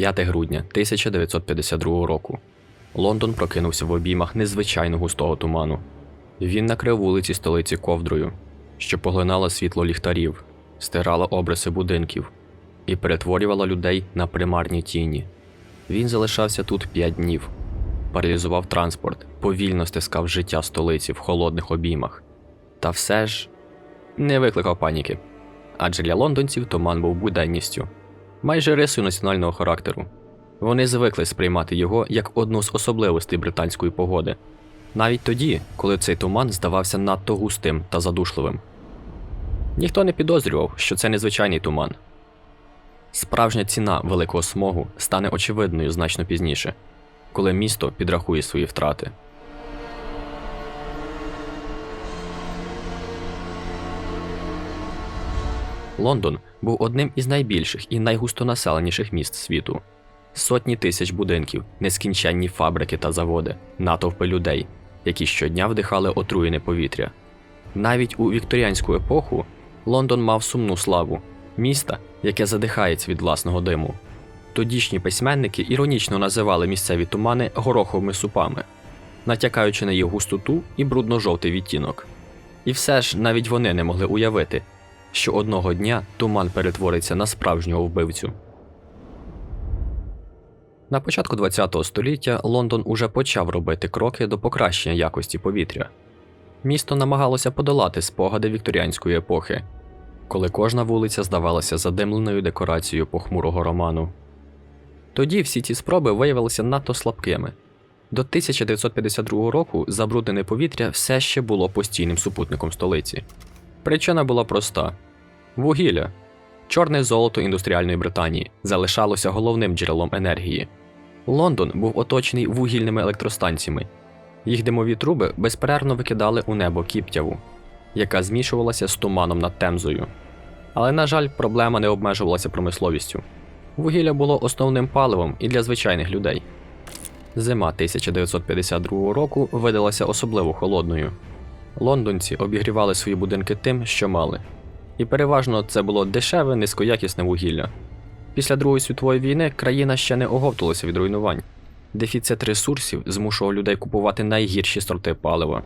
5 грудня 1952 року. Лондон прокинувся в обіймах незвичайно густого туману. Він накрив вулиці столиці ковдрою, що поглинала світло ліхтарів, стирала обриси будинків і перетворювала людей на примарні тіні. Він залишався тут 5 днів, паралізував транспорт, повільно стискав життя столиці в холодних обіймах. Та все ж не викликав паніки. Адже для лондонців туман був буденністю, майже рисою національного характеру. Вони звикли сприймати його як одну з особливостей британської погоди, навіть тоді, коли цей туман здавався надто густим та задушливим. Ніхто не підозрював, що це незвичайний туман. Справжня ціна великого смогу стане очевидною значно пізніше, коли місто підрахує свої втрати. Лондон був одним із найбільших і найгустонаселеніших міст світу. Сотні тисяч будинків, нескінченні фабрики та заводи, натовпи людей, які щодня вдихали отруєне повітря. Навіть у вікторіанську епоху Лондон мав сумну славу міста, яке задихається від власного диму. Тодішні письменники іронічно називали місцеві тумани гороховими супами, натякаючи на їх густоту і брудно-жовтий відтінок. І все ж навіть вони не могли уявити, що одного дня туман перетвориться на справжнього вбивцю. На початку ХХ століття Лондон уже почав робити кроки до покращення якості повітря. Місто намагалося подолати спогади вікторіанської епохи, коли кожна вулиця здавалася задимленою декорацією похмурого роману. Тоді всі ці спроби виявилися надто слабкими. До 1952 року забруднене повітря все ще було постійним супутником столиці. Причина була проста: вугілля. Чорне золото індустріальної Британії залишалося головним джерелом енергії. Лондон був оточений вугільними електростанціями. Їх димові труби безперервно викидали у небо кіптяву, яка змішувалася з туманом над Темзою. Але, на жаль, проблема не обмежувалася промисловістю. Вугілля було основним паливом і для звичайних людей. Зима 1952 року видалася особливо холодною. Лондонці обігрівали свої будинки тим, що мали. І переважно це було дешеве, низькоякісне вугілля. Після Другої світової війни країна ще не оговтувалася від руйнувань. Дефіцит ресурсів змушував людей купувати найгірші сорти палива,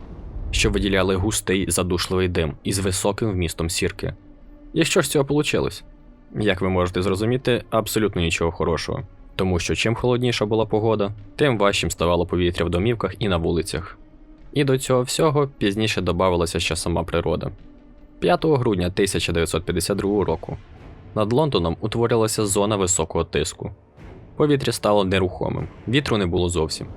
що виділяли густий задушливий дим із високим вмістом сірки. І що ж з цього вийшло? Як ви можете зрозуміти, абсолютно нічого хорошого. Тому що чим холодніша була погода, тим важчим ставало повітря в домівках і на вулицях. І до цього всього пізніше додавалася ще сама природа. 5 грудня 1952 року над Лондоном утворилася зона високого тиску. Повітря стало нерухомим, вітру не було зовсім.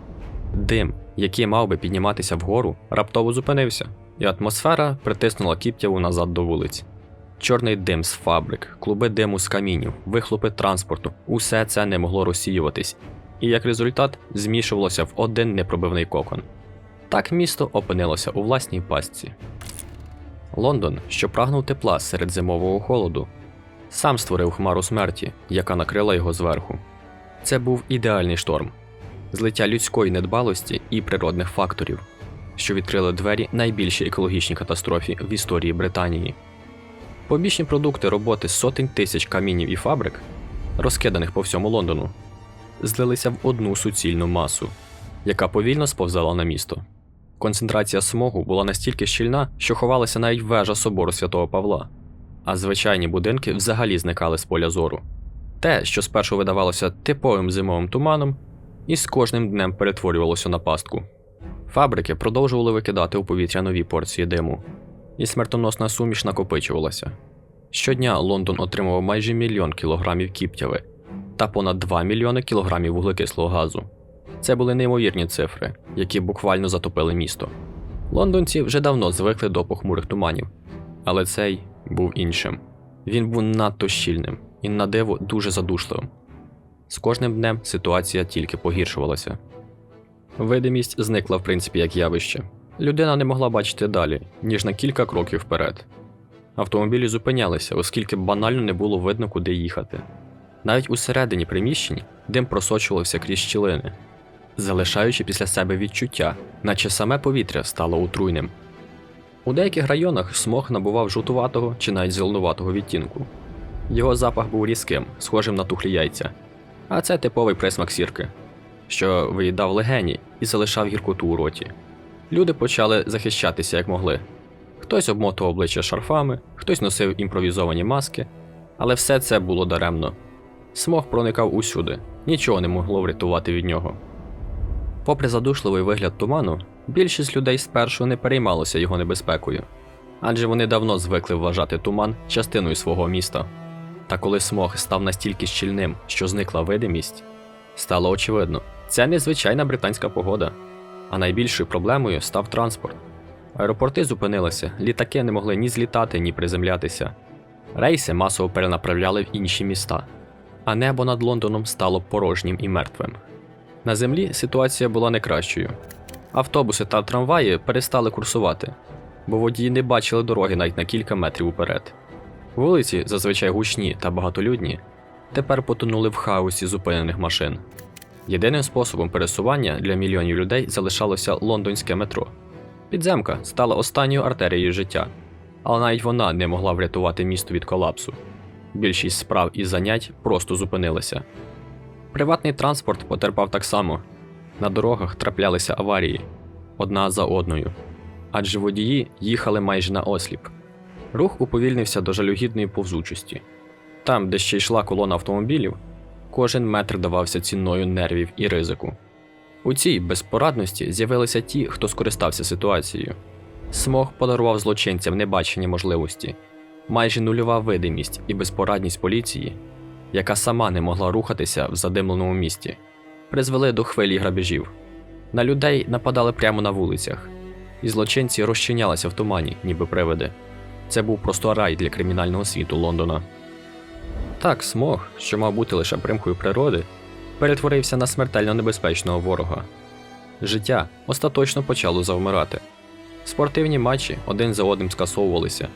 Дим, який мав би підніматися вгору, раптово зупинився, і атмосфера притиснула кіптяву назад до вулиць. Чорний дим з фабрик, клуби диму з камінів, вихлопи транспорту усе це не могло розсіюватись, і як результат змішувалося в один непробивний кокон. Так місто опинилося у власній пастці. Лондон, що прагнув тепла серед зимового холоду, сам створив хмару смерті, яка накрила його зверху. Це був ідеальний шторм, злиття людської недбалості і природних факторів, що відкрили двері найбільшій екологічній катастрофі в історії Британії. Побічні продукти роботи сотень тисяч камінів і фабрик, розкиданих по всьому Лондону, злилися в одну суцільну масу, яка повільно сповзала на місто. Концентрація смогу була настільки щільна, що ховалася навіть вежа собору святого Павла, а звичайні будинки взагалі зникали з поля зору. Те, що спершу видавалося типовим зимовим туманом, і з кожним днем перетворювалося на пастку. Фабрики продовжували викидати у повітря нові порції диму, і смертоносна суміш накопичувалася. Щодня Лондон отримував майже мільйон кілограмів кіптяви та понад 2 мільйони кілограмів вуглекислого газу. Це були неймовірні цифри, які буквально затопили місто. Лондонці вже давно звикли до похмурих туманів, але цей був іншим. Він був надто щільним і на диво дуже задушливим. З кожним днем ситуація тільки погіршувалася. Видимість зникла в принципі як явище. Людина не могла бачити далі, ніж на кілька кроків вперед. Автомобілі зупинялися, оскільки банально не було видно, куди їхати. Навіть усередині приміщень дим просочувався крізь щілини, залишаючи після себе відчуття, наче саме повітря стало отруйним. У деяких районах смог набував жовтуватого чи навіть зеленуватого відтінку. Його запах був різким, схожим на тухлі яйця. А це типовий присмак сірки, що виїдав легені і залишав гіркоту у роті. Люди почали захищатися як могли. Хтось обмотував обличчя шарфами, хтось носив імпровізовані маски, але все це було даремно. Смог проникав усюди, нічого не могло врятувати від нього. Попри задушливий вигляд туману, більшість людей спершу не переймалося його небезпекою, адже вони давно звикли вважати туман частиною свого міста. Та коли смог став настільки щільним, що зникла видимість, стало очевидно, це не звичайна британська погода, а найбільшою проблемою став транспорт. Аеропорти зупинилися, літаки не могли ні злітати, ні приземлятися. Рейси масово перенаправляли в інші міста, а небо над Лондоном стало порожнім і мертвим. На землі ситуація була не кращою. Автобуси та трамваї перестали курсувати, бо водії не бачили дороги навіть на кілька метрів уперед. Вулиці, зазвичай гучні та багатолюдні, тепер потонули в хаосі зупинених машин. Єдиним способом пересування для мільйонів людей залишалося лондонське метро. Підземка стала останньою артерією життя, але навіть вона не могла врятувати місто від колапсу. Більшість справ і занять просто зупинилися. Приватний транспорт потерпав так само. На дорогах траплялися аварії одна за одною, адже водії їхали майже на осліп. Рух уповільнився до жалюгідної повзучості. Там, де ще йшла колона автомобілів, кожен метр давався цінною нервів і ризику. У цій безпорадності з'явилися ті, хто скористався ситуацією. Смог подарував злочинцям небачені можливості, майже нульова видимість і безпорадність поліції, яка сама не могла рухатися в задимленому місті, призвели до хвилі грабежів. На людей нападали прямо на вулицях, і злочинці розчинялися в тумані, ніби привиди. Це був просто рай для кримінального світу Лондона. Так, смог, що мав бути лише примкою природи, перетворився на смертельно небезпечного ворога. Життя остаточно почало завмирати. Спортивні матчі один за одним скасовувалися.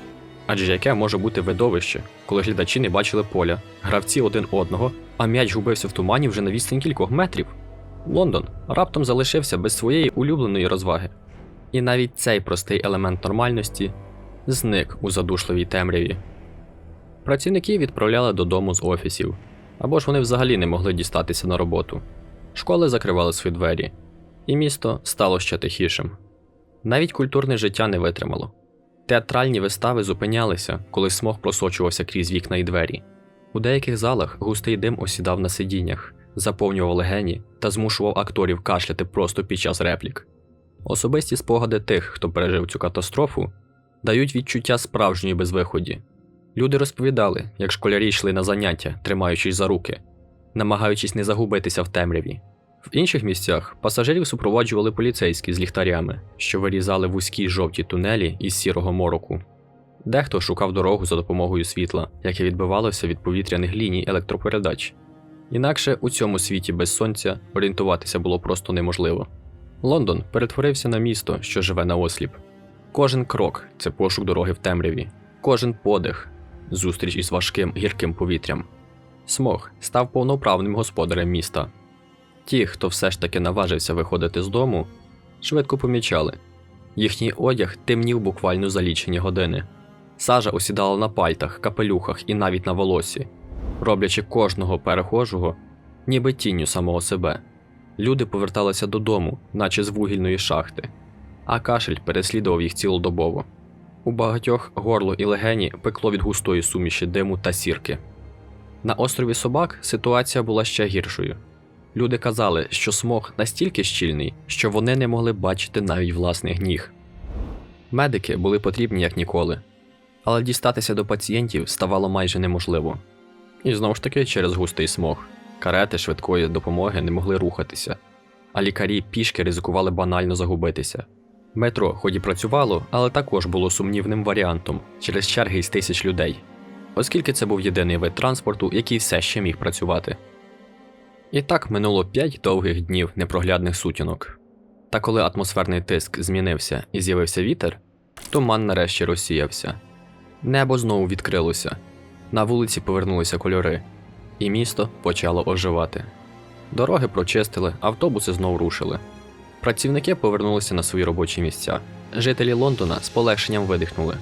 Адже яке може бути видовище, коли глядачі не бачили поля, гравці один одного, а м'яч губився в тумані вже на відстань кількох метрів. Лондон раптом залишився без своєї улюбленої розваги. І навіть цей простий елемент нормальності зник у задушливій темряві. Працівників відправляли додому з офісів, або ж вони взагалі не могли дістатися на роботу. Школи закривали свої двері, і місто стало ще тихішим. Навіть культурне життя не витримало. Театральні вистави зупинялися, коли смог просочувався крізь вікна й двері. У деяких залах густий дим осідав на сидіннях, заповнював легені та змушував акторів кашляти просто під час реплік. Особисті спогади тих, хто пережив цю катастрофу, дають відчуття справжньої безвиході. Люди розповідали, як школярі йшли на заняття, тримаючись за руки, намагаючись не загубитися в темряві. В інших місцях пасажирів супроводжували поліцейські з ліхтарями, що вирізали вузькі жовті тунелі із сірого мороку. Дехто шукав дорогу за допомогою світла, яке відбивалося від повітряних ліній електропередач. Інакше у цьому світі без сонця орієнтуватися було просто неможливо. Лондон перетворився на місто, що живе на осліп. Кожен крок це пошук дороги в темряві, кожен подих зустріч із важким гірким повітрям. Смог став повноправним господарем міста. Ті, хто все ж таки наважився виходити з дому, швидко помічали їхній одяг темнів буквально за лічені години. Сажа осідала на пальтах, капелюхах і навіть на волосі, роблячи кожного перехожого, ніби тінню самого себе. Люди поверталися додому, наче з вугільної шахти, а кашель переслідував їх цілодобово. У багатьох горло і легені пекло від густої суміші диму та сірки. На острові Собак ситуація була ще гіршою. Люди казали, що смог настільки щільний, що вони не могли бачити навіть власних ніг. Медики були потрібні як ніколи, але дістатися до пацієнтів ставало майже неможливо. І знову ж таки через густий смог. Карети швидкої допомоги не могли рухатися, а лікарі пішки ризикували банально загубитися. Метро хоч і працювало, але також було сумнівним варіантом через черги з тисяч людей, оскільки це був єдиний вид транспорту, який все ще міг працювати. І так минуло 5 довгих днів непроглядних сутінок. Та коли атмосферний тиск змінився і з'явився вітер, туман нарешті розсіявся. Небо знову відкрилося, на вулиці повернулися кольори, і місто почало оживати. Дороги прочистили, автобуси знову рушили. Працівники повернулися на свої робочі місця. Жителі Лондона з полегшенням видихнули,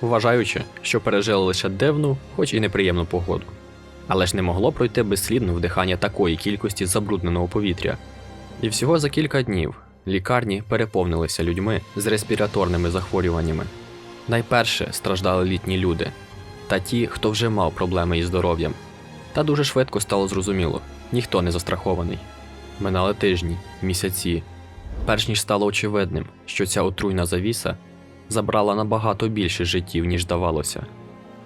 вважаючи, що пережили лише дивну, хоч і неприємну погоду. Але ж не могло пройти безслідно вдихання такої кількості забрудненого повітря. І всього за кілька днів лікарні переповнилися людьми з респіраторними захворюваннями. Найперше страждали літні люди та ті, хто вже мав проблеми із здоров'ям. Та дуже швидко стало зрозуміло, ніхто не застрахований. Минали тижні, місяці. Перш ніж стало очевидним, що ця отруйна завіса забрала набагато більше життів, ніж здавалося.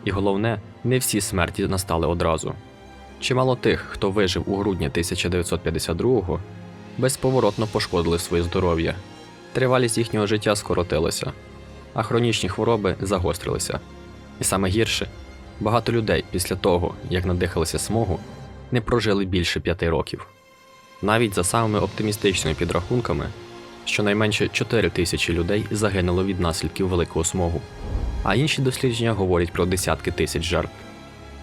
І головне, не всі смерті настали одразу. Чимало тих, хто вижив у грудні 1952-го, безповоротно пошкодили своє здоров'я. Тривалість їхнього життя скоротилася, а хронічні хвороби загострилися. І саме гірше, багато людей після того, як надихалися смогу, не прожили більше п'яти років. Навіть за самими оптимістичними підрахунками, щонайменше 4 тисячі людей загинуло від наслідків великого смогу, а інші дослідження говорять про десятки тисяч жертв.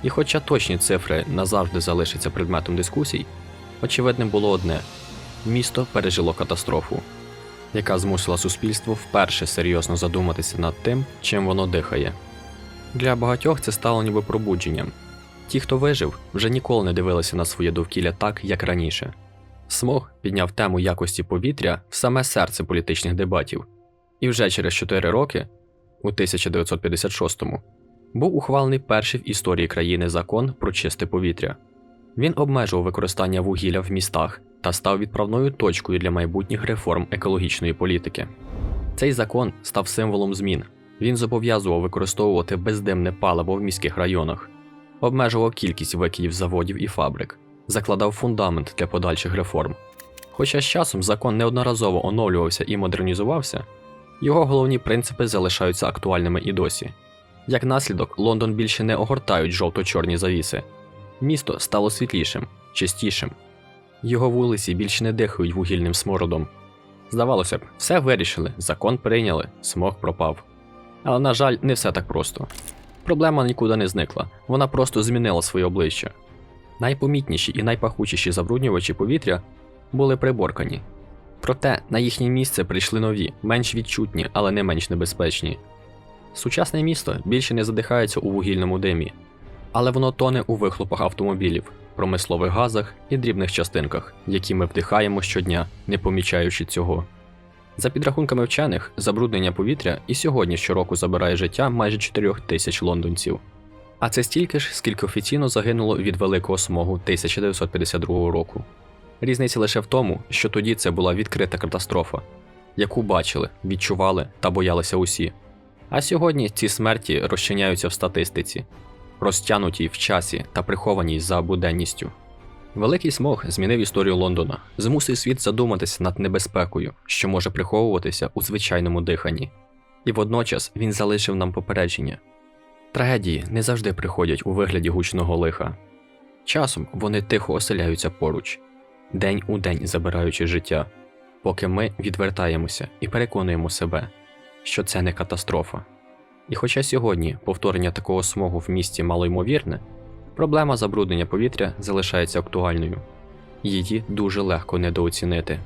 І хоча точні цифри назавжди залишаться предметом дискусій, очевидним було одне: місто пережило катастрофу, яка змусила суспільство вперше серйозно задуматися над тим, чим воно дихає. Для багатьох це стало ніби пробудженням. Ті, хто вижив, вже ніколи не дивилися на своє довкілля так, як раніше. Смог підняв тему якості повітря в саме серце політичних дебатів, і вже через 4 роки, у 1956-му, був ухвалений перший в історії країни закон про чисте повітря. Він обмежував використання вугілля в містах та став відправною точкою для майбутніх реформ екологічної політики. Цей закон став символом змін. Він зобов'язував використовувати бездимне паливо в міських районах, обмежував кількість викидів заводів і фабрик, закладав фундамент для подальших реформ. Хоча з часом закон неодноразово оновлювався і модернізувався, його головні принципи залишаються актуальними і досі. Як наслідок, Лондон більше не огортають жовто-чорні завіси. Місто стало світлішим, чистішим. Його вулиці більше не дихають вугільним смородом. Здавалося б, все вирішили, закон прийняли, смог пропав. Але, на жаль, не все так просто. Проблема нікуди не зникла, вона просто змінила своє обличчя. Найпомітніші і найпахучіші забруднювачі повітря були приборкані. Проте на їхнє місце прийшли нові, менш відчутні, але не менш небезпечні. Сучасне місто більше не задихається у вугільному димі, але воно тоне у вихлопах автомобілів, промислових газах і дрібних частинках, які ми вдихаємо щодня, не помічаючи цього. За підрахунками вчених, забруднення повітря і сьогодні щороку забирає життя майже 4 тисяч лондонців. А це стільки ж, скільки офіційно загинуло від великого смогу 1952 року. Різниця лише в тому, що тоді це була відкрита катастрофа, яку бачили, відчували та боялися усі. А сьогодні ці смерті розчиняються в статистиці, розтянутій в часі та прихованій за буденністю. Великий смог змінив історію Лондона, змусив світ задуматися над небезпекою, що може приховуватися у звичайному диханні. І водночас він залишив нам попередження. Трагедії не завжди приходять у вигляді гучного лиха. Часом вони тихо оселяються поруч, день у день забираючи життя, поки ми відвертаємося і переконуємо себе, що це не катастрофа. І хоча сьогодні повторення такого смогу в місті малоймовірне, проблема забруднення повітря залишається актуальною. Її дуже легко недооцінити.